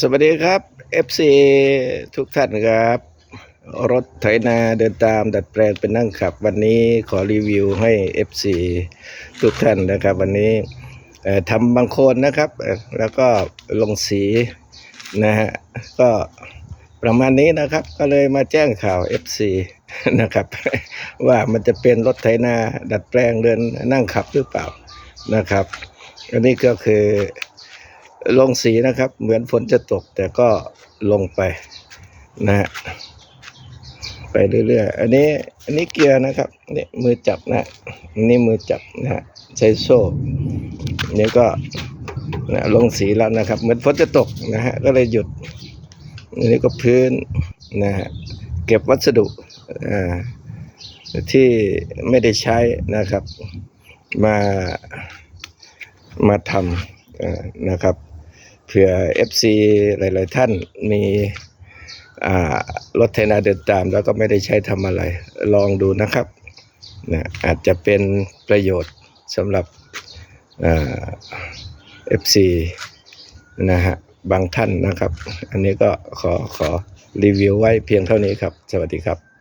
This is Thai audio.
สวัสดีครับ FC ทุกท่านครับ รถไถนาเดินตามดัดแปลงเป็นนั่งขับ วันนี้ขอรีวิวให้ FC ทุกท่านนะครับ วันนี้ทำบางโคนนะครับ แล้วก็ลงสีนะฮะก็ประมาณนี้นะครับก็เลยมาแจ้งข่าว FC นะครับ ว่ามันจะเป็นรถไถนาดัดแปลงเดินนั่งขับหรือเปล่านะครับ อันนี้ก็คือ ลงสีนะครับ เหมือนฝนจะตก แต่ก็ลงไปนะฮะไปเรื่อยๆ อันนี้อันนี้เกียร์นะครับนี่มือจับนะอันนี่มือจับนะฮะใช้โซ่นี่ก็นะลงสีแล้วนะครับ เหมือนฝนจะตกนะฮะก็เลยหยุดอันนี้ก็พื้นนะฮะเก็บวัสดุอ่าที่ไม่ได้ใช้นะครับ มามาทำอ่อนะครับ เผื่อ FC หลาย ๆ ท่านมีรถไถนาเดินตาม แล้วก็ไม่ได้ใช้ทำอะไร ลองดูนะครับนะอาจจะเป็นประโยชน์สำหรับเอ่า FC นะฮะบางท่านนะครับ อันนี้ก็ขอขอรีวิวไว้เพียงเท่านี้ครับ สวัสดีครับ